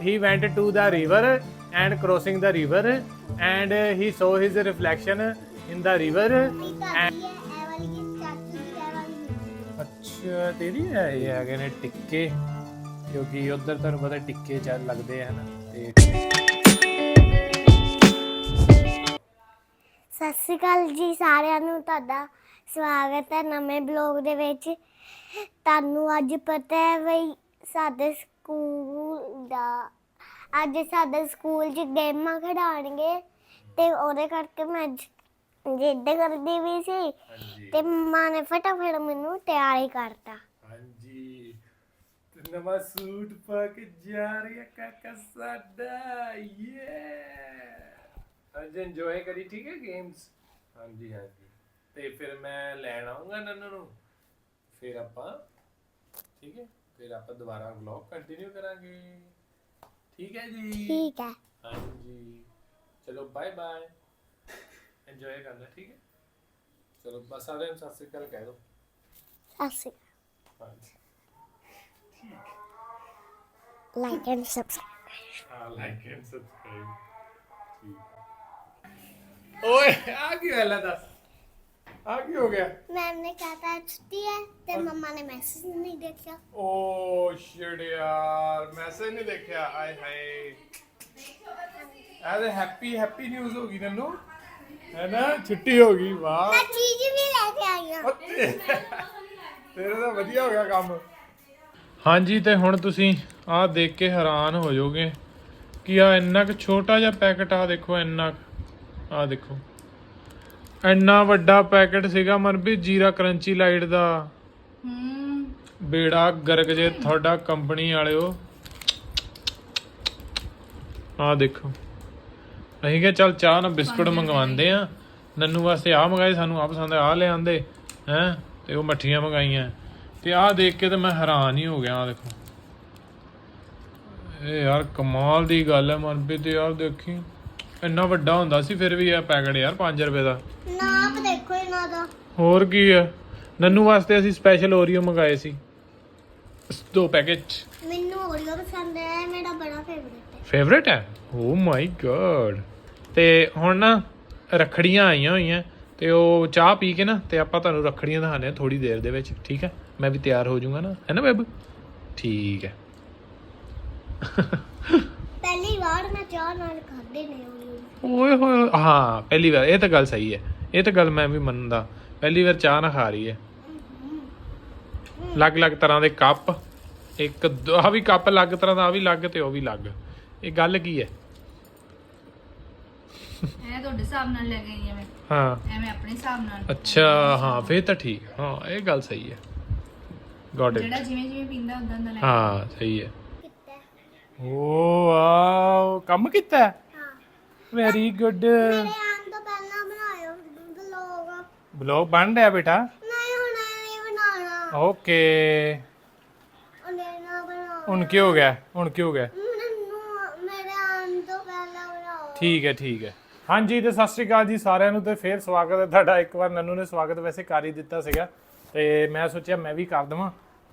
he went to the river and crossing the river and he saw his reflection in the river and ਅੱਛਾ ਤੇਰੀ ਹੈ ਇਹ ਹੈਗੇ ਨੇ ਟਿੱਕੇ ਕਿਉਂਕਿ ਉਧਰ ਤੁਹਾਨੂੰ ਪਤਾ ਟਿੱਕੇ ਚੱਲ ਲੱਗਦੇ ਆ ਨਾ ਤੇ ਸਤਿ ਸ਼੍ਰੀ ਅਕਾਲ ਜੀ ਸਾਰਿਆਂ ਨੂੰ ਤੁਹਾਡਾ ਸਵਾਗਤ ਹੈ ਨਵੇਂ ਬਲੌਗ ਦੇ ਵਿੱਚ। ਤੁਹਾਨੂੰ ਅੱਜ ਪਤਾ ਹੈ ਬਈ ਸਾਡੇ ਸਕੂਲ ਦਾ। ਅੱਜ ਸਾਡੇ ਸਕੂਲ 'ਚ ਗੇਮਾਂ ਖਿਡਾਉਣਗੇ ਤੇ ਉਹਦੇ ਕਰਕੇ ਮੈਂ ਜਿੱਦ ਕਰਦੀ ਵੀ ਸੀ ਤੇ ਮਾਂ ਨੇ ਫਟਾਫਟ ਮੈਨੂੰ ਤਿਆਰੀ ਕਰਤਾ। ਹਾਂਜੀ। ਤੇ ਨਵਾਂ ਸੂਟ ਪਾ ਕੇ ਜਾ ਰਹੀ ਹੈ ਕਾਕਾ ਸਾਡਾ। ਯੇ ਅੱਜ ਇੰਜੋਏ ਕਰੀ ਠੀਕ ਹੈ ਗੇਮਸ ਹਾਂਜੀ ਹਾਂਜੀ। ਤੇ ਫਿਰ ਮੈਂ ਲੈਣ ਆਉਂਗਾ ਨੰਨੂ ਨੂੰ। ਫਿਰ ਆਪਾਂ ਠੀਕ ਹੈ? ਫਿਰ ਆਪਾਂ ਦੁਬਾਰਾ ਵਲੌਗ ਕੰਟੀਨਿਊ ਕਰਾਂਗੇ ਠੀਕ ਹੈ ਜੀ ਠੀਕ ਹੈ ਹਾਂਜੀ ਚਲੋ ਬਾਏ ਬਾਏ ਇੰਜੋਏ ਕਰਨਾ ਠੀਕ ਹੈ ਚਲੋ ਬਸ ਆ ਰਹੇ ਹਾਂ ਸਤਿ ਸ੍ਰੀ ਅਕਾਲ ਕਹਿ ਦਿਓ ਸਤਿ ਸ੍ਰੀ ਅਕਾਲ ਲਾਈਕ ਐਂਡ ਸਬਸਕ੍ਰਾਈਬ ਹਾਂ ਲਾਈਕ ਐਂਡ ਸਬਸਕ੍ਰਾਈਬ ਓਏ ਆ ਕੀ ਹਾਲਾ ਦੱਸ आ क्यों हो गया मैम ने कहा था छुट्टी है तो मम्मा ने मैसेज नहीं देखा ओ शिट यार मैसेज नहीं देखा आय हाय अरे हैप्पी हैप्पी न्यूज़ होगी नन्नू है ना छुट्टी होगी वाह मैं चीज भी लेके आई हूँ ਤੇਰੇ ਦਾ ਵਧੀਆ ਹੋ ਗਿਆ ਕੰਮ ਹਾਂਜੀ ਤੇ ਹੁਣ ਤੁਸੀਂ ਆਹ ਦੇਖ ਕੇ ਹੈਰਾਨ ਹੋ ਜਾਓਗੇ ਕਿ ਆ ਇੰਨਾ ਕੁ ਛੋਟਾ ਜਿਹਾ ਪੈਕਟ ਆ ਦੇਖੋ ਇੰਨਾ ਆ ਦੇਖੋ ਇੰਨਾ ਵੱਡਾ ਪੈਕਟ ਸੀਗਾ ਮਨਪ੍ਰੀਤ ਜੀਰਾ ਕਰੰਚੀ ਲਾਈਟ ਦਾ। ਬੇੜਾ ਗਰਕ ਜੇ ਤੁਹਾਡਾ ਕੰਪਨੀ ਵਾਲਿਓ। ਆ ਦੇਖੋ। ਅਸੀਂ ਕਿਹਾ ਚੱਲ ਚਾਹ ਨਾਲ ਬਿਸਕੁਟ ਮੰਗਵਾਉਂਦੇ ਆ ਨੰਨੂ ਵਾਸਤੇ ਆ ਮੰਗਾਏ ਸਾਨੂੰ ਆ ਪਸੰਦ ਆ ਲੈ ਆਂਦੇ ਹੈ? ਤੇ ਉਹ ਮੱਠੀਆਂ ਮੰਗਾਈਆਂ ਤੇ ਆਹ ਦੇਖ ਕੇ ਤੇ ਮੈਂ ਹੈਰਾਨ ਹੀ ਹੋ ਗਿਆ ਆ ਦੇਖੋ। ਇਹ ਯਾਰ ਕਮਾਲ ਦੀ ਗੱਲ ਹੈ ਮਨਪ੍ਰੀਤ ਯਾਰ ਦੇਖੀ। ਇੰਨਾ ਵੱਡਾ ਹੁੰਦਾ ਸੀ ਫਿਰ ਵੀ ਇਹ ਪੈਕਟ ਯਾਰ 5 ਰੁਪਏ ਦਾ। ਨਾਪ ਦੇਖੋ ਇਹਨਾਂ ਦਾ। ਹੋਰ ਕੀ ਆ ਨੰਨੂ ਵਾਸਤੇ ਅਸੀਂ ਸਪੈਸ਼ਲ ਓਰੀਓ ਮੰਗਾਏ ਸੀ। ਦੋ ਪੈਕੇਟ ਮੈਨੂੰ ਓਰੀਓ ਪਸੰਦ ਹੈ ਮੇਰਾ ਬੜਾ ਫੇਵਰੇਟ ਹੈ। ਫੇਵਰੇਟ ਹੈ? ਓ ਮਾਈ ਗॉड ਤੇ ਹੁਣ ਨਾ ਰਖੜੀਆਂ ਆਈਆਂ ਹੋਈਆਂ ਤੇ ਉਹ ਚਾਹ ਪੀ ਕੇ ਨਾ ਤੇ ਆਪਾਂ ਤੁਹਾਨੂੰ ਰਖੜੀਆਂ ਦਿਖਾਣੇ ਆ ਥੋੜੀ ਦੇਰ ਦੇ ਵਿੱਚ ਠੀਕ ਹੈ? ਮੈਂ ਵੀ ਤਿਆਰ ਹੋ ਜਾਊਂਗਾ ਨਾ। ਹੈ ਨਾ ਬੇਬ? ਠੀਕ ਹੈ। ਓਏ ਹੋਏ ਹਾਂ ਪਹਿਲੀ ਵਾਰ ਇਹ ਤਾਂ ਗੱਲ ਸਹੀ ਹੈ। ਇਹ ਤਾਂ ਗੱਲ ਮੈਂ ਵੀ ਮੰਨਦਾ। ਪਹਿਲੀ ਵਾਰ ਚਾਹ ਨਾ ਖਾ ਰਹੀ ਹੈ। ਅਲੱਗ-ਅਲੱਗ ਤਰ੍ਹਾਂ ਦੇ ਕੱਪ ਇੱਕ ਆ ਵੀ ਕੱਪ ਅਲੱਗ ਤਰ੍ਹਾਂ ਦਾ ਆ ਵੀ ਅਲੱਗ ਤੇ ਉਹ ਵੀ ਅਲੱਗ। ਇਹ ਗੱਲ ਕੀ ਹੈ? ਐ ਤੁਹਾਡੇ ਹਿਸਾਬ ਨਾਲ ਲੈ ਗਈ ਐਵੇਂ ਹਾਂ ਐਵੇਂ ਆਪਣੇ ਹਿਸਾਬ ਨਾਲ। ਅੱਛਾ ਹਾਂ ਫੇਰ ਤਾਂ ਠੀਕ। ਹਾਂ ਇਹ ਗੱਲ ਸਹੀ ਹੈ। ਗਾਟ ਇਟ ਜਿਹੜਾ ਜਿਵੇਂ ਜਿਵੇਂ ਪੀਂਦਾ ਉਦਾਂ ਓ ਵਾਓ ਕੰਮ ਕੀਤਾ? ਵੈਰੀ ਗੁੱਡ ਮੇਰੇ ਆਉਣ ਤੋਂ ਪਹਿਲਾਂ ਬਣਾਇਓ ਵਲੋਗ ਬਲੌਗ ਬਣ ਰਿਹਾ ਬੇਟਾ? ਨਹੀਂ ਹੁਣ ਨਹੀਂ ਬਣਾਉਣਾ। ਓਕੇ ਹੁਣ ਕੀ ਹੋ ਗਿਆ? ਹੁਣ ਕੀ ਹੋ ਗਿਆ? ਠੀਕ ਹੈ ਠੀਕ ਹੈ। ਹਾਂਜੀ ਤੇ ਸਤਿ ਸ਼੍ਰੀ ਅਕਾਲ ਜੀ ਸਾਰਿਆਂ ਨੂੰ ਤੇ ਫੇਰ ਸਵਾਗਤ ਹੈ ਤੁਹਾਡਾ। ਇੱਕ ਵਾਰ ਨੰਨੂ ਨੇ ਸਵਾਗਤ ਵੈਸੇ ਕਰ ਹੀ ਦਿੱਤਾ ਸੀਗਾ ਤੇ ਮੈਂ ਸੋਚਿਆ ਮੈਂ ਵੀ ਕਰ ਦਵਾਂ।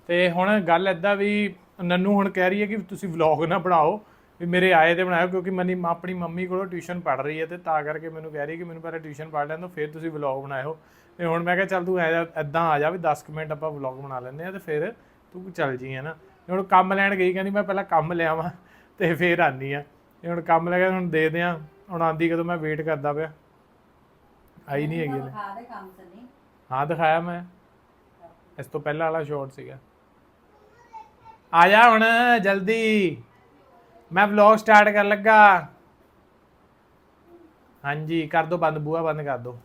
ਤੇ ਹੁਣ ਗੱਲ ਐਦਾਂ ਵੀ ਨੰਨੂ ਹੁਣ ਕਹਿ ਰਹੀ ਹੈ ਕਿ ਤੁਸੀਂ ਵਲੌਗ ਨਾ ਬਣਾਓ ਵੀ ਮੇਰੇ ਆਏ ਤੇ ਬਣਾਓ ਕਿਉਂਕਿ ਮਨੀ ਆਪਣੀ ਮੰਮੀ ਕੋਲੋਂ ਟਿਊਸ਼ਨ ਪੜ੍ਹ ਰਹੀ ਹੈ ਤੇ ਤਾਂ ਕਰਕੇ ਮੈਨੂੰ ਕਹਿ ਰਹੀ ਕਿ ਮੈਨੂੰ ਪਹਿਲਾਂ ਟਿਊਸ਼ਨ ਪੜ੍ਹ ਲੈਣ ਦਿਓ ਫਿਰ ਤੁਸੀਂ ਵਲੌਗ ਬਣਾਇਓ। ਤੇ ਹੁਣ ਮੈਂ ਕਿਹਾ ਚੱਲ ਤੂੰ ਐਦਾਂ ਆ ਜਾ ਵੀ 10 ਕੁ ਮਿੰਟ ਆਪਾਂ ਵਲੌਗ ਬਣਾ ਲੈਂਦੇ ਆ ਤੇ ਫਿਰ ਤੂੰ ਚੱਲ ਜੀ ਹੈ ਨਾ। ਤੇ ਹੁਣ ਕੰਮ ਲੈਣ ਗਈ ਕਹਿੰਦੀ ਮੈਂ ਪਹਿਲਾਂ ਕੰਮ ਲਿਆਵਾਂ ਤੇ ਫਿਰ ਆਨੀ ਆ ਤੇ ਹੁਣ ਕੰਮ ਲੈ ਕੇ ਹੁਣ ਦੇ ਦਿਆਂ ਹੁਣ ਆਂਦੀ ਕਦੋਂ ਮੈਂ ਵੇਟ ਕਰਦਾ ਪਿਆ। ਆਈ ਨਹੀਂ ਹੈਗੀ ਹਾਂ ਦਿਖਾਇਆ ਮੈਂ। ਇਸ ਤੋਂ ਪਹਿਲਾਂ ਵਾਲਾ ਸ਼ਾਟ ਸੀਗਾ। ਆ ਜਾ ਹੁਣ, ਜਲਦੀ। ਮੈਂ ਵਲੌਗ ਸਟਾਰਟ ਕਰਨ ਲੱਗਾ। ਹਾਂਜੀ, ਕਰ ਦੋ ਬੰਦ ਬੂਆ ਬੰਦ ਕਰ ਦੋ।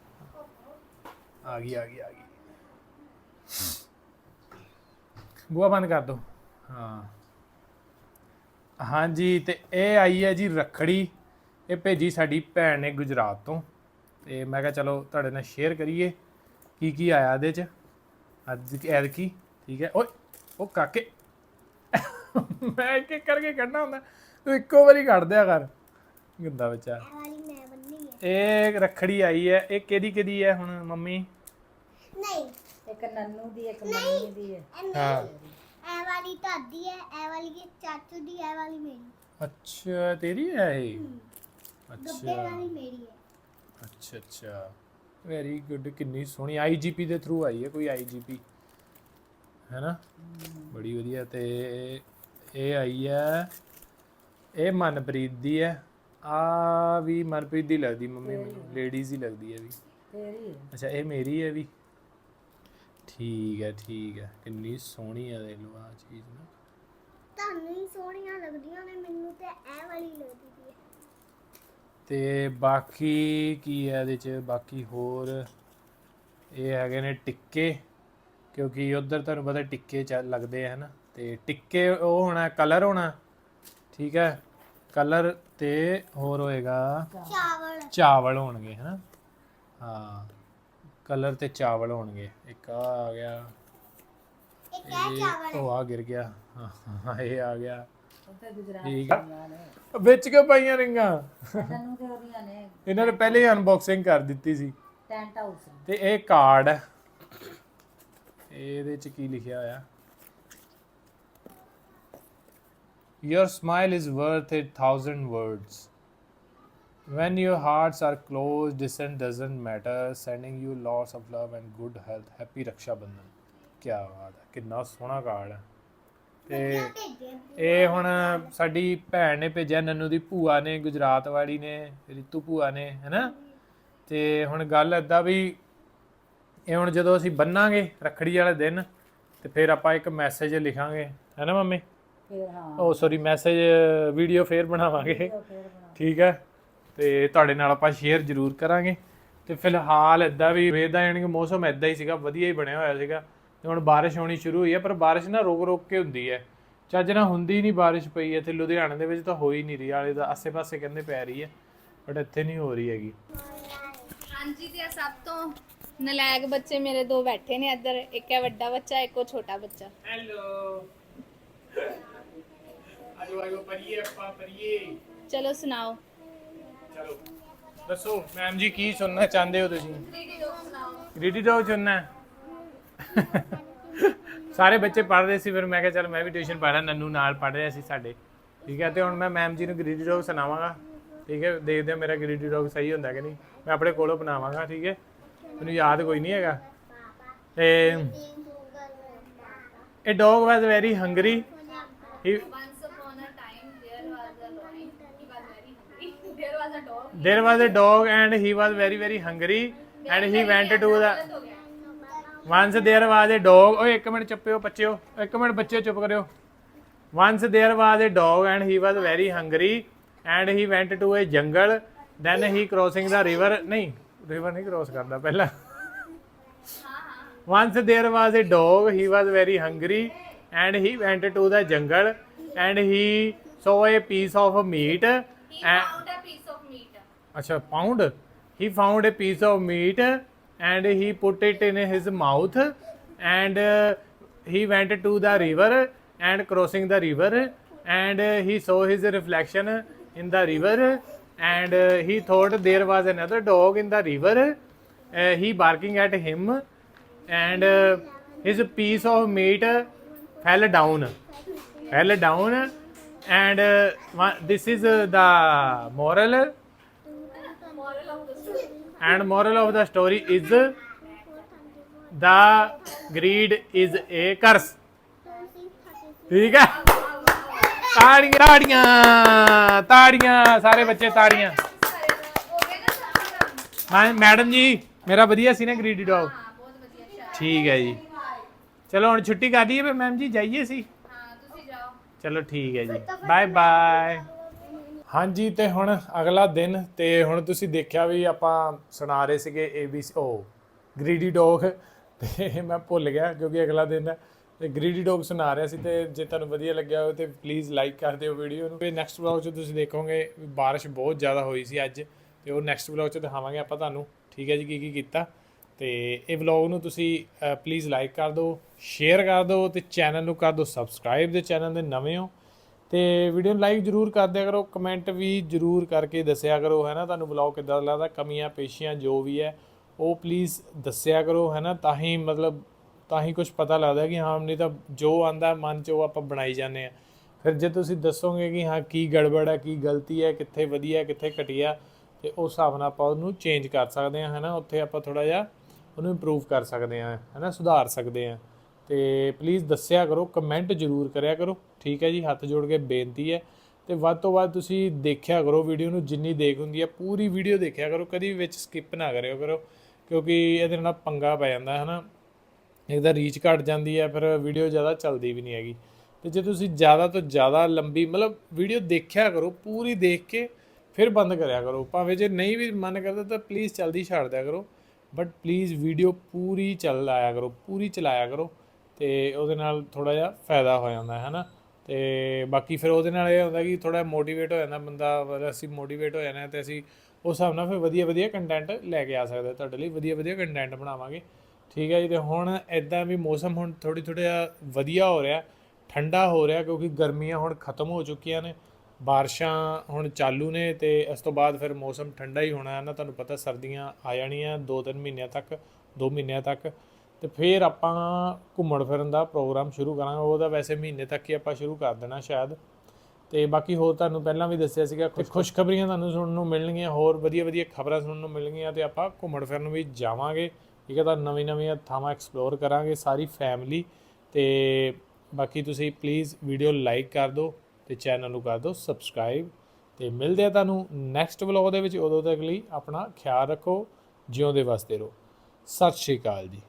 ਆ ਗਈ ਆ ਗਈ ਆ ਗਈ। ਬੂਆ ਬੰਦ ਕਰ ਦੋ। ਹਾਂ। ਹਾਂਜੀ, ਤੇ ਇਹ ਆਈ ਹੈ ਜੀ ਰਖੜੀ। ਇਹ ਭੇਜੀ ਸਾਡੀ ਭੈਣ ਨੇ ਗੁਜਰਾਤ ਤੋਂ। ਤੇ ਮੈਂ ਕਿਹਾ ਚਲੋ ਤੁਹਾਡੇ ਨਾਲ ਸ਼ੇਅਰ ਕਰੀਏ। ਕੀ ਕੀ ਆਇਆ ਇਹਦੇ ਚ? ਅੱਜ ਐਦ ਕੀ ਠੀਕ ਹੈ। ਓਏ, ਉਹ ਕਾਕੇ ਮੈਂ ਇੱਕ ਇੱਕ ਕਰਕੇ ਕੱਢਣਾ ਹੁੰਦਾ। ਤੂੰ ਇੱਕੋ ਵਾਰੀ ਕੱਢ ਦਿਆ ਕਰ। ਗੰਦਾ ਬੱਚਾ? ਇਹ ਵਾਲੀ ਮੈਂ ਬੰਨੀ ਹੈ ਇਹ ਰਖੜੀ ਆਈ ਹੈ ਇਹ ਕਿਹਦੀ ਕਿਹਦੀ ਹੈ ਹੁਣ ਮੰਮੀ? ਨਹੀਂ। ਇੱਕ ਨੰਨੂ ਦੀ ਇੱਕ ਮੰਮੀ ਦੀ ਹੈ ਇਹ ਹਾਂ। ਇਹ ਵਾਲੀ ਤੁਹਾਡੀ ਹੈ ਇਹ ਵਾਲੀ ਇਹ ਚਾਚੂ ਦੀ ਇਹ ਵਾਲੀ ਮੇਰੀ। ਅੱਛਾ ਤੇਰੀ ਹੈ ਇਹ? ਗੱਬੇ ਅੱਛਾ। ਵਾਲੀ ਮੇਰੀ ਹੈ ਅੱਛਾ ਅੱਛਾ। ਵੈਰੀ ਗੁੱਡ ਕਿੰਨੀ ਸੋਹਣੀ। ਆਈਜੀਪੀ ਦੇ ਥਰੂ ਆਈ ਹੈ ਕੋਈ ਆਈਜੀਪੀ ਹੈ। ਨਾ ਬੜੀ ਵਧੀਆ। ਤੇ ਇਹ ਆਈ ਹੈ। ਇਹ ਮਨਪ੍ਰੀਤ ਦੀ ਹੈ। ਆ ਵੀ ਮਨਪ੍ਰੀਤ ਦੀ ਲੱਗਦੀ ਮੰਮੀ ਮੈਨੂੰ। ਲੇਡੀਜ਼ ਹੀ ਲੱਗਦੀ ਹੈ ਵੀ। ਤੇਰੀ ਹੈ। ਅੱਛਾ ਇਹ ਮੇਰੀ ਹੈ ਵੀ। ਠੀਕ ਹੈ ਠੀਕ ਹੈ। ਕਿੰਨੀ ਸੋਹਣੀ ਹੈ ਦੇਖ ਲਓ ਆ ਚੀਜ਼ ਨਾ। ਤੁਹਾਨੂੰ ਹੀ ਸੋਹਣੀਆਂ ਲੱਗਦੀਆਂ ਨੇ ਮੈਨੂੰ ਤੇ ਇਹ ਵਾਲੀ ਲੱਗਦੀ ਹੈ। ਤੇ ਬਾਕੀ ਕੀ ਹੈ ਇਹਦੇ ਚ? ਬਾਕੀ ਹੋਰ ਇਹ ਹੈਗੇ ਨੇ ਟਿੱਕੇ ਕਿਉਂਕਿ ਉਧਰ ਤੁਹਾਨੂੰ ਪਤਾ ਟਿੱਕੇ ਚੱਲ ਲੱਗਦੇ ਆ ਹਨਾ ਤੇ ਟਿੱਕੇ ਉਹ ਹੋਣਾ ਕਲਰ ਹੋਣਾ ਠੀਕ ਹੈ? ਕਲਰ ਤੇ ਹੋਰ ਹੋਏਗਾ ਚਾਵਲ। ਚਾਵਲ ਹੋਣਗੇ ਹਨਾ? ਹਾਂ ਕਲਰ ਤੇ ਚਾਵਲ ਹੋਣਗੇ। ਇੱਕ ਆ ਆ ਗਿਆ। ਇੱਕ ਇਹ ਚਾਵਲ ਇਹ ਉਹ ਆ ਗਿਰ ਗਿਆ। ਹਾਂ, ਹਾਂ ਇਹ ਆ ਗਿਆ। ਠੀਕ ਆ। ਵਿੱਚ ਕਿਉਂ ਪਾਈਆਂ ਰਿੰਗਾਂ? ਤੈਨੂੰ ਤੇ ਉਹਦੀਆਂ ਨੇ? ਇਹਨਾਂ ਨੇ ਪਹਿਲੇ ਹੀ ਅਨਬਾਕਸਿੰਗ ਕਰ ਦਿੱਤੀ ਸੀ। ਟੈਂਟ ਹਾਊਸ ਤੇ ਇਹ ਕਾਰਡ ਹੈ। ਇਹਦੇ ਚ ਕੀ ਲਿਖਿਆ ਹੋਇਆ? Your smile is worth a thousand words. When your hearts are closed, distance doesn't matter. Sending you lots of love and good health. Happy Raksha Bandhan. ਕੀ ਬਾਤ ਹੈ ਕਿੰਨਾ ਸੋਹਣਾ ਕਾਰਡ ਹੈ ਤੇ ਇਹ ਹੁਣ ਸਾਡੀ ਭੈਣ ਨੇ ਭੇਜਿਆ ਨੰਨੂ ਦੀ ਭੂਆ ਨੇ ਗੁਜਰਾਤ ਵਾਲੀ ਨੇ ਰਿਤੂ ਭੂਆ ਨੇ ਹੈਨਾ ਤੇ ਹੁਣ ਗੱਲ ਏਦਾਂ ਵੀ ਇਹ ਹੁਣ ਜਦੋਂ ਅਸੀਂ ਬੰਨਾਂਗੇ ਰੱਖੜੀ ਵਾਲੇ ਦਿਨ ਤੇ ਫਿਰ ਆਪਾਂ ਇੱਕ ਮੈਸੇਜ ਲਿਖਾਂਗੇ ਹੈਨਾ ਮੰਮੀ ਫਿਰ ਹਾਂ। ਉਹ ਸੌਰੀ ਮੈਸੇਜ ਵੀਡੀਓ ਫੇਰ ਬਣਾਵਾਂਗੇ। ਠੀਕ ਹੈ। ਤੇ ਤੁਹਾਡੇ ਨਾਲ ਆਪਾਂ ਸ਼ੇਅਰ ਜ਼ਰੂਰ ਕਰਾਂਗੇ। ਤੇ ਫਿਲਹਾਲ ਇਦਾਂ ਵੀ ਵੇਦਾ ਯਾਨੀ ਕਿ ਮੌਸਮ ਇਦਾਂ ਹੀ ਸੀਗਾ ਵਧੀਆ ਹੀ ਬਣਿਆ ਹੋਇਆ ਸੀਗਾ। ਤੇ ਹੁਣ ਬਾਰਿਸ਼ ਹੋਣੀ ਸ਼ੁਰੂ ਹੋਈ ਹੈ ਪਰ ਬਾਰਿਸ਼ ਨਾ ਰੁਕ ਰੁਕ ਕੇ ਹੁੰਦੀ ਹੈ। ਚੱਜ ਨਾਲ ਹੁੰਦੀ ਨਹੀਂ ਬਾਰਿਸ਼ ਪਈ ਇੱਥੇ ਲੁਧਿਆਣੇ ਦੇ ਵਿੱਚ ਤਾਂ ਹੋ ਹੀ ਨਹੀਂ ਰਹੀ ਆਲੇ ਦਾ ਆਸੇ-ਪਾਸੇ ਕਹਿੰਦੇ ਪੈ ਰਹੀ ਹੈ ਬਟ ਇੱਥੇ ਨਹੀਂ ਹੋ ਰਹੀ ਹੈਗੀ। ਹਾਂਜੀ ਤੇ ਸਭ ਤੋਂ ਨਲਾਇਕ ਬੱਚੇ ਮੇਰੇ ਦੋ ਬੈਠੇ ਨੇ ਇੱਧਰ। ਇੱਕ ਹੈ ਵੱਡਾ ਬੱਚਾ ਇੱਕ ਉਹ ਛੋਟਾ ਬੱਚਾ। ਹੈਲੋ ਆਜੋ ਆਜੋ ਪੜੀਏ ਆਪਾਂ ਪੜੀਏ ਚਲੋ ਸੁਣਾਓ। ਚਲੋ ਦੱਸੋ ਮੈਮ ਜੀ ਕੀ ਸੁਣਨਾ ਚਾਹੁੰਦੇ ਹੋ ਤੁਸੀਂ? ਗ੍ਰੀਟੀ ਡੋਗ ਹੈ? ਸਾਰੇ ਬੱਚੇ ਪੜ੍ਹ ਰਹੇ ਸੀ ਫਿਰ ਮੈਂ ਕਿਹਾ ਚਲ ਮੈਂ ਵੀ ਟਿਊਸ਼ਨ ਪੜ੍ਹਦਾ ਨੰਨੂ ਨਾਲ ਪੜ੍ਹ ਰਿਹਾ ਸੀ ਸਾਡੇ। ਠੀਕ ਹੈ ਤੇ ਹੁਣ ਮੈਂ ਮੈਮ ਜੀ ਨੂੰ ਗ੍ਰੀਟੀ ਡੌਗ ਸੁਣਾਵਾਂਗਾ। ਠੀਕ ਹੈ ਦੇਖਦੇ ਹਾਂ ਮੇਰਾ ਗ੍ਰੀਟੀ ਡੌਗ ਸਹੀ ਹੁੰਦਾ ਕਿ ਨਹੀਂ। ਮੈਂ ਆਪਣੇ ਕੋਲੋਂ ਬਣਾਵਾਂਗਾ ਠੀਕ ਹੈ। ਮੈਨੂੰ ਯਾਦ ਕੋਈ ਨਹੀਂ ਹੈਗਾ। ਤੇ ਇਹ ਡੌਗ ਵਾਸ ਵੈਰੀ ਹੰਗਰੀ ਹੀ Once upon a time, there was a lion. He was very hungry. There was a dog. There was a dog and he was very very hungry and he went to the once there was a dog ਓਏ ਇੱਕ minute ਚੁੱਪਿਓ ਬੱਚਿਓ ਇੱਕ minute ਬੱਚਿਓ ਚੁੱਪ ਕਰਿਓ once there was a dog and he was very hungry and he went to a jungle then he crossing the river ਨਹੀਂ river ਨਹੀਂ cross ਕਰਦਾ ਪਹਿਲਾਂ once there was a dog he was very hungry and he went to the jungle and he saw a piece of meat He and found a piece of meat. Acha, found. He found a piece of meat and he put it in his mouth and uh, he went to the river and crossing the river and uh, he saw his reflection in the river and uh, he thought there was another dog in the river he barking at him and his piece of meat fell down fell down and this is the moral Moral of the story. and moral of the story is the greed is a curse. ਠੀਕ ਹੈ? ਤਾੜੀਆਂ ਤਾੜੀਆਂ ਤਾੜੀਆਂ ਸਾਰੇ ਬੱਚੇ ਤਾੜੀਆਂ। ਹੋ madam ਜੀ ਮੇਰਾ ਵਧੀਆ ਸੀ ਨਾ ਗ੍ਰੀਡੀ ਡੌਗ ਹਾਂ ਬਹੁਤ ਵਧੀਆ ਸ਼ਾਇਦ ਠੀਕ ਹੈ ਜੀ। ਚਲੋ ਹੁਣ ਛੁੱਟੀ ਕਰ ਦਈਏ ਫਿਰ ਮੈਮ ਜੀ ਜਾਈਏ ਸੀ ਹਾਂ ਤੁਸੀਂ ਜਾਓ। ਚਲੋ ਠੀਕ ਹੈ ਜੀ। ਬਾਏ ਬਾਏ ਹਾਂਜੀ, ਤੇ ਹੁਣ ਅਗਲਾ ਦਿਨ, ਤੇ ਹੁਣ ਤੁਸੀਂ ਦੇਖਿਆ ਵੀ ਆਪਾਂ ਸੁਣਾ ਰਹੇ ਸੀਗੇ ABC ਉਹ ਗ੍ਰੀਡੀ ਡੌਗ ਤੇ ਮੈਂ ਭੁੱਲ ਗਿਆ ਕਿਉਂਕਿ ਅਗਲਾ ਦਿਨ ਹੈ ਤੇ ਗ੍ਰੀਡੀ ਡੌਗ ਸੁਣਾ ਰਿਹਾ ਸੀ, ਤੇ ਜੇ ਤੁਹਾਨੂੰ ਵਧੀਆ ਲੱਗਿਆ ਹੋਵੇ ਤੇ ਪਲੀਜ਼ ਲਾਈਕ ਕਰ ਦਿਓ ਵੀਡੀਓ ਨੂੰ। ਤੇ ਨੈਕਸਟ ਵਲੌਗ 'ਚ ਤੁਸੀਂ ਦੇਖੋਗੇ ਬਾਰਿਸ਼ ਬਹੁਤ ਜ਼ਿਆਦਾ ਹੋਈ ਸੀ ਅੱਜ, ਤੇ ਉਹ ਨੈਕਸਟ ਵਲੌਗ 'ਚ ਦਿਖਾਵਾਂਗੇ ਆਪਾਂ ਤੁਹਾਨੂੰ, ਠੀਕ ਹੈ ਜੀ, ਕੀ ਕੀ ਕੀਤਾ। ਤੇ ਇਹ ਵਲੌਗ ਨੂੰ ਤੁਸੀਂ ਪਲੀਜ਼ ਲਾਈਕ ਕਰ ਦਿਓ ਸ਼ੇਅਰ ਕਰ ਦਿਓ ਤੇ ਚੈਨਲ ਨੂੰ ਕਰ ਦਿਓ ਸਬਸਕ੍ਰਾਈਬ ਦੇ ਚੈਨਲ ਦੇ ਨਵੇਂ ਹੋ। ਤੇ ਵੀਡੀਓ ਨੂੰ ਲਾਈਕ ਜਰੂਰ ਕਰ ਦਿਆ ਕਰੋ ਕਮੈਂਟ ਵੀ ਜਰੂਰ ਕਰਕੇ ਦੱਸਿਆ ਕਰੋ, ਹੈ ਨਾ? ਤੁਹਾਨੂੰ ਵਲੌਗ ਕਿੱਦਾਂ ਲੱਗਦਾ? ਕਮੀਆਂ, ਪੇਸ਼ੀਆਂ, ਜੋ ਵੀ ਹੈ, ਉਹ ਪਲੀਜ਼ ਦੱਸਿਆ ਕਰੋ, ਹੈ ਨਾ? ਤਾਂ ਹੀ ਮਤਲਬ, ਤਾਂ ਹੀ ਕੁਝ ਪਤਾ ਲੱਗਦਾ ਕਿ ਹਾਂ, ਨਹੀਂ ਤਾਂ ਜੋ ਆਂਦਾ ਮਨ 'ਚ ਉਹ ਆਪਾਂ ਬਣਾਈ ਜਾਂਦੇ ਆ ਫਿਰ ਜੇ ਤੁਸੀਂ ਦੱਸੋਗੇ ਕਿ ਹਾਂ, ਕੀ ਗੜਬੜ ਹੈ, ਕੀ ਗਲਤੀ ਹੈ, ਕਿੱਥੇ ਵਧੀਆ, ਕਿੱਥੇ ਘਟੀਆ, ਤੇ ਉਸ ਹਿਸਾਬ ਨਾਲ ਆਪਾਂ ਉਹਨੂੰ ਚੇਂਜ ਕਰ ਸਕਦੇ ਹਾਂ ਨਾ? ਉੱਥੇ ਆਪਾਂ ਥੋੜਾ ਜਿਹਾ ਉਹਨੂੰ ਇੰਪਰੂਵ ਕਰ ਸਕਦੇ ਹਾਂ ਨਾ? ਸੁਧਾਰ ਸਕਦੇ ਹਾਂ। ਤੇ ਪਲੀਜ਼ ਦੱਸਿਆ ਕਰੋ ਕਮੈਂਟ ਜ਼ਰੂਰ ਕਰਿਆ ਕਰੋ, ਠੀਕ ਹੈ ਜੀ? ਹੱਥ ਜੋੜ ਕੇ ਬੇਨਤੀ ਹੈ। ਤੇ ਵੱਧ ਤੋਂ ਵੱਧ ਤੁਸੀਂ ਦੇਖਿਆ ਕਰੋ ਵੀਡੀਓ ਨੂੰ ਜਿੰਨੀ ਦੇਖ ਹੁੰਦੀ ਹੈ, ਪੂਰੀ ਵੀਡੀਓ ਦੇਖਿਆ ਕਰੋ, ਕਦੀ ਵੀ ਵਿੱਚ ਸਕਿਪ ਨਾ ਕਰਿਓ ਕਰੋ, ਕਿਉਂਕਿ ਇਹਦੇ ਨਾਲ ਪੰਗਾ ਪੈ ਜਾਂਦਾ ਹੈ ਨਾ ਇੱਕ ਤਾਂ ਰੀਚ ਘਟ ਜਾਂਦੀ ਹੈ, ਫਿਰ ਵੀਡੀਓ ਜ਼ਿਆਦਾ ਚੱਲਦੀ ਵੀ ਨਹੀਂ ਹੈਗੀ। ਤੇ ਜੇ ਤੁਸੀਂ ਜ਼ਿਆਦਾ ਤੋਂ ਜ਼ਿਆਦਾ ਲੰਬੀ, ਮਤਲਬ ਵੀਡੀਓ ਦੇਖਿਆ ਕਰੋ, ਪੂਰੀ ਦੇਖ ਕੇ ਫਿਰ ਬੰਦ ਕਰਿਆ ਕਰੋ। ਭਾਵੇਂ ਜੇ ਨਹੀਂ ਵੀ ਮਨ ਕਰਦਾ ਤਾਂ ਪਲੀਜ਼ ਜਲਦੀ ਛੱਡ ਦਿਆ ਕਰੋ। ਬਟ ਪਲੀਜ਼ ਵੀਡੀਓ ਪੂਰੀ ਚੱਲ ਚਲਾਇਆ ਕਰੋ, ਪੂਰੀ ਚਲਾਇਆ ਕਰੋ। ਤੇ ਉਹਦੇ ਨਾਲ ਥੋੜਾ ਜਿਹਾ ਫਾਇਦਾ ਹੋ ਜਾਂਦਾ ਹੈ ਨਾ ਤੇ ਬਾਕੀ ਫਿਰ ਉਹਦੇ ਨਾਲ ਇਹ ਹੁੰਦਾ ਕਿ ਥੋੜਾ ਮੋਟੀਵੇਟ ਹੋ ਜਾਂਦਾ ਬੰਦਾ ਅਗਰ ਅਸੀਂ ਮੋਟੀਵੇਟ ਹੋ ਜਾਂਦੇ ਹਾਂ ਤੇ ਅਸੀਂ ਉਸ ਹਿਸਾਬ ਨਾਲ ਫਿਰ ਵਧੀਆ ਵਧੀਆ ਕੰਟੈਂਟ ਲੈ ਕੇ ਆ ਸਕਦੇ ਤੁਹਾਡੇ ਲਈ, ਵਧੀਆ ਵਧੀਆ ਕੰਟੈਂਟ ਬਣਾਵਾਂਗੇ। ਠੀਕ ਹੈ ਜੀ, ਤੇ ਹੁਣ ਐਦਾਂ ਵੀ ਮੌਸਮ ਹੁਣ ਥੋੜੀ ਥੋੜਾ ਵਧੀਆ ਹੋ ਰਿਹਾ, ਠੰਡਾ ਹੋ ਰਿਹਾ ਕਿਉਂਕਿ ਗਰਮੀਆਂ ਹੁਣ ਖਤਮ ਹੋ ਚੁੱਕੀਆਂ ਨੇ, ਬਾਰਿਸ਼ਾਂ ਹੁਣ ਚਾਲੂ ਨੇ ਤੇ ਇਸ ਤੋਂ ਬਾਅਦ ਫਿਰ ਮੌਸਮ ਠੰਡਾ ਹੀ ਹੋਣਾ ਹੈ ਨਾ ਤੁਹਾਨੂੰ ਪਤਾ ਸਰਦੀਆਂ ਆ ਜਾਣੀਆਂ 2-3 ਮਹੀਨਿਆਂ ਤੱਕ 2 ਮਹੀਨਿਆਂ ਤੱਕ। ਤੇ ਫਿਰ ਆਪਾਂ ਘੁੰਮਣ ਫਿਰਨ ਦਾ ਪ੍ਰੋਗਰਾਮ ਸ਼ੁਰੂ ਕਰਾਂਗੇ। ਉਹਦਾ ਵੈਸੇ ਮਹੀਨੇ ਤੱਕ ਹੀ ਆਪਾਂ ਸ਼ੁਰੂ ਕਰ ਦੇਣਾ ਸ਼ਾਇਦ। ਤੇ ਬਾਕੀ ਹੋਰ ਤੁਹਾਨੂੰ ਪਹਿਲਾਂ ਵੀ ਦੱਸਿਆ ਸੀਗਾ ਕੁਝ ਖੁਸ਼ਖਬਰੀਆਂ ਤੁਹਾਨੂੰ ਸੁਣਨ ਨੂੰ ਮਿਲਣਗੀਆਂ ਹੋਰ ਵਧੀਆ ਵਧੀਆ ਖਬਰਾਂ ਸੁਣਨ ਨੂੰ ਮਿਲਣਗੀਆਂ ਤੇ ਆਪਾਂ ਘੁੰਮਣ ਫਿਰਨ ਵੀ ਜਾਵਾਂਗੇ। ਠੀਕ ਹੈ ਤਾਂ ਨਵੀਂ ਨਵੀਆਂ ਥਾਵਾਂ ਐਕਸਪਲੋਰ ਕਰਾਂਗੇ ਸਾਰੀ ਫੈਮਿਲੀ ਤੇ ਬਾਕੀ ਤੁਸੀਂ ਪਲੀਜ਼ ਵੀਡੀਓ ਲਾਈਕ ਕਰ ਦਿਓ ਤੇ ਚੈਨਲ ਨੂੰ ਕਰ ਦਿਓ ਸਬਸਕ੍ਰਾਈਬ ਤੇ ਮਿਲਦੇ ਆ ਤੁਹਾਨੂੰ ਨੈਕਸਟ ਵਲੌਗ ਦੇ ਵਿੱਚ। ਉਦੋਂ ਤੱਕ ਲਈ ਆਪਣਾ ਖਿਆਲ ਰੱਖੋ ਜਿਉਂਦੇ ਵਸਦੇ ਰਹੋ। ਸਤਿ ਸ਼੍ਰੀ ਅਕਾਲ ਜੀ।